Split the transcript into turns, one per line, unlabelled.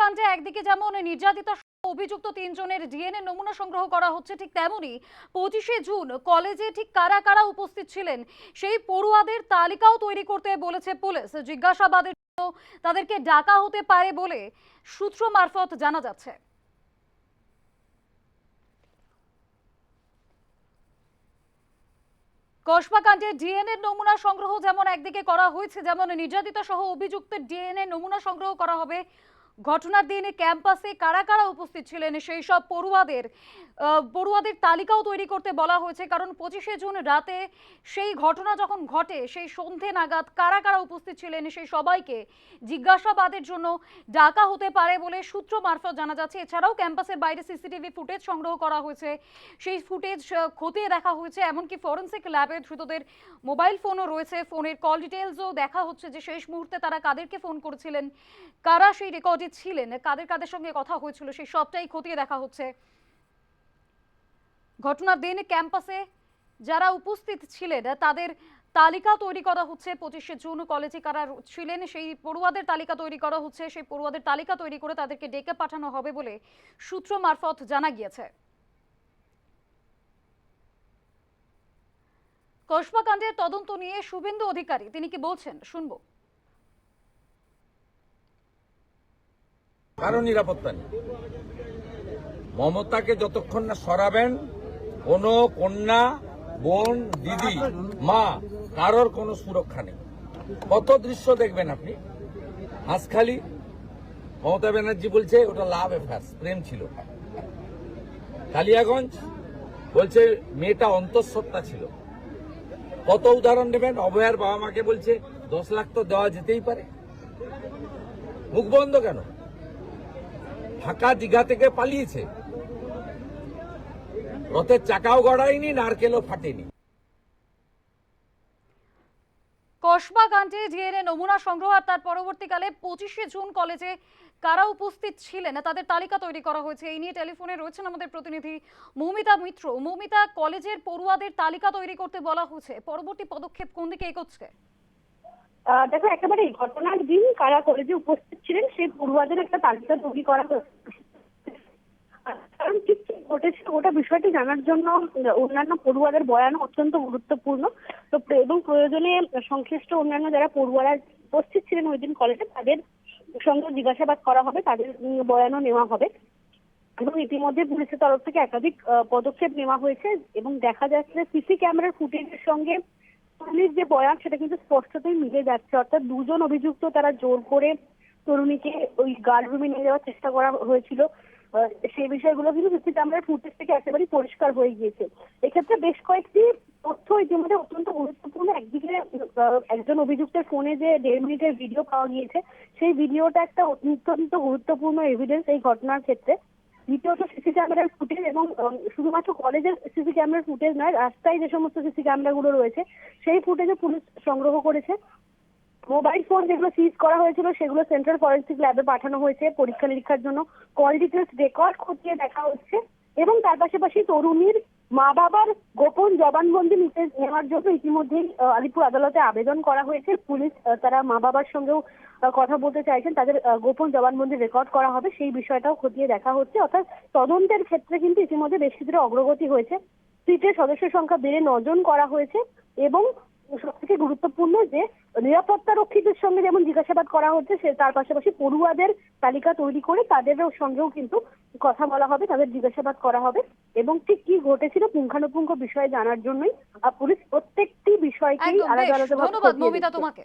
কাণ্ডে একদিকে যেমন নির্যাতিতা অভিযুক্ত তিনজনের ডিএনএ নমুনা সংগ্রহ করা হচ্ছে ঠিক তেমনি পঁচিশে জুন কলেজে ঠিক কারা কারা উপস্থিত ছিলেন সেই পড়ুয়াদের তালিকাও তৈরি করতে বলেছে পুলিশ। জিজ্ঞাসাবাদের জন্য তাদেরকে ডাকা হতে পারে বলে সূত্র মারফত জানা যাচ্ছে। কসবা কাণ্ডে ডিএনএ নমুনা সংগ্রহ যেমন একদিকে করা হয়েছে, যেমন নির্যাতিতা সহ অভিযুক্তের ডিএনএ নমুনা সংগ্রহ করা হবে ঘটনার দিনে ক্যাম্পাসে কারা কারা উপস্থিত ছিলেন, সেই সব পড়ুয়াদের পড়ুয়াদের তালিকাও তৈরি করতে বলা হয়েছে, কারণ পঁচিশে জুন রাতে সেই ঘটনা যখন ঘটে, সেই সন্ধে নাগাদ কারা কারা উপস্থিত ছিলেন, সেই সবাইকে জিজ্ঞাসাবাদের জন্য ডাকা হতে পারে বলে সূত্র মারফত জানা যাচ্ছে। এছাড়াও ক্যাম্পাসের বাইরে সিসিটিভি ফুটেজ সংগ্রহ করা হয়েছে। সেই ফুটেজ খতিয়ে দেখা হয়েছে, এমনকি ফরেন্সিক ল্যাবে ধৃতদের মোবাইল ফোনও রয়েছে, ফোনের কল ডিটেলসও দেখা হচ্ছে যে শেষ মুহূর্তে তারা কাদেরকে ফোন করেছিলেন, কারা সেই রেকর্ডে ছিলেন, কাদের কাদের সঙ্গে কথা হয়েছিল, সেই সবটাই খতিয়ে দেখা হচ্ছে। ঘটনার দিন ক্যাম্পাসে যারা উপস্থিত ছিলেন, তাদের তালিকা তৈরি করা হচ্ছে। পঁচিশে জুন কলেজে কারা ছিলেন, সেই পড়ুয়াদের তালিকা তৈরি করা হচ্ছে। সেই পড়ুয়াদের তালিকা তৈরি করে তাদেরকে ডেকে পাঠানো হবে বলে সূত্র মারফত জানা গিয়েছে। কসবা কাণ্ডের তদন্ত নিয়ে শুভেন্দু অধিকারী, তিনি কি বলছেন? শুনব।
কারও নিরাপত্তা নেই। মমতাকে যতক্ষণ না সরাবেন, কোনো কন্যা, বোন, দিদি, মা, কারোর কোনো সুরক্ষা নেই। কত দৃশ্য দেখবেন আপনি? হাঁসখালি, মমতা ব্যানার্জি বলছে, ওটা লাভ অ্যাফেয়ার্স, প্রেম ছিল। কালিয়াগঞ্জ বলছে, মেয়েটা অন্তঃসত্ত্বা ছিল। কত উদাহরণ নেবেন অভয়ার বাবা মাকে বলছে, দশ লাখ তো দেওয়া যেতেই পারে। মুখ বন্ধ কেন? ঢাকা দীঘা থেকে পালিয়েছে। রথের চাকাও গড়ায়নি, নারকেলও ফাটেনি।
কসবা কাণ্ডে ডিএনএ নমুনা সংগ্রহ আর তার পরবর্তীকালে পঁচিশে জুন কলেজে কারা উপস্থিত ছিলেন? তাদের তালিকা তৈরি করা হয়েছে। এই নিয়ে টেলিফোনে রয়েছেন আমাদের প্রতিনিধি মৌমিতা মিত্র। মৌমিতা, কলেজের পড়ুয়াদের তালিকা তৈরি করতে বলা হয়েছে পরবর্তী পদক্ষেপ কোন দিকে এগোচ্ছে?
দেখো একেবারে ঘটনার দিন কারা কলেজে উপস্থিত ছিলেন, সেই পড়ুয়াদের একটা তালিকা তৈরি করা হয়েছে। কারণ ঠিক কি ঘটেছে ওটা বিষয়টি জানার জন্য অন্যান্য পড়ুয়াদের বয়ান অত্যন্ত গুরুত্বপূর্ণ। তো এবং প্রয়োজনে সংশ্লিষ্ট অন্যান্য যারা পড়ুয়ারা উপস্থিত ছিলেন ওই দিন কলেজে, তাদের সঙ্গে জিজ্ঞাসাবাদ করা হবে, তাদের বয়ানও নেওয়া হবে। এবং ইতিমধ্যে পুলিশের তরফ থেকে একাধিক পদক্ষেপ নেওয়া হয়েছে এবং দেখা যাচ্ছে, সিসি ক্যামেরার ফুটেজের সঙ্গে তরুণীর যে বয়ান, সেটা কিন্তু স্পষ্টতই মিলে যাচ্ছে। অর্থাৎ দুজন অভিযুক্ত তারা জোর করে তরুণীকে ওই গার্ড রুমে নিয়ে যাওয়ার চেষ্টা করা হয়েছিল। সেই বিষয়গুলো কিন্তু সিসি ক্যামেরার ফুটেজ থেকে একেবারেই পরিষ্কার হয়ে গিয়েছে। এক্ষেত্রে বেশ কয়েকটি তথ্য ইতিমধ্যে অত্যন্ত গুরুত্বপূর্ণ। একদিকে একজন অভিযুক্তের ফোনে যে দেড় মিনিটের ভিডিও পাওয়া গিয়েছে, সেই ভিডিওটা একটা অত্যন্ত গুরুত্বপূর্ণ এভিডেন্স এই ঘটনার ক্ষেত্রে। দ্বিতীয়ত সিসি ক্যামেরার ফুটেজ এবং শুধুমাত্র কলেজের সিসি ক্যামেরার ফুটেজ নয়, রাস্তায় যে সমস্ত সিসি ক্যামেরাগুলো রয়েছে, সেই ফুটেজে পুলিশ সংগ্রহ করেছে। মোবাইল ফোন যেগুলো সিজ করা হয়েছিল, সেগুলো সেন্ট্রাল ফরেন্সিক ল্যাবে পাঠানো হয়েছে পরীক্ষা নিরীক্ষার জন্য। কল ডিটেলস রেকর্ড খতিয়ে দেখা হচ্ছে এবং তার পাশাপাশি তরুণীর মা বাবার গোপন জবানবন্দি নিতে নেওয়ার জন্য ইতিমধ্যেই আলিপুর আদালতে আবেদন করা হয়েছে। পুলিশ তারা মা বাবার সঙ্গেও কথা বলতে চাইছেন। তাদের গোপন জবানবন্দি রেকর্ড করা হবে। সেই বিষয়টাও খতিয়ে দেখা হচ্ছে। অর্থাৎ তদন্তের ক্ষেত্রে কিন্তু ইতিমধ্যে বেশ কিছুটা অগ্রগতি হয়েছে। সিটের সদস্য সংখ্যা বেড়ে নজন করা হয়েছে এবং সব থেকে গুরুত্বপূর্ণ যে নিরাপত্তা রক্ষীদের সঙ্গে যেমন জিজ্ঞাসাবাদ করা হচ্ছে সে তার পাশাপাশি পড়ুয়াদের তালিকা তৈরি করে তাদেরও সঙ্গেও কিন্তু কথা বলা হবে তাদের জিজ্ঞাসাবাদ করা হবে। এবং ঠিক কি ঘটেছিল পুঙ্খানুপুঙ্খ বিষয়ে জানার জন্যই পুলিশ প্রত্যেকটি বিষয়কেই আলাদা আলাদা
ধন্যবাদ মৌমিতা তোমাকে।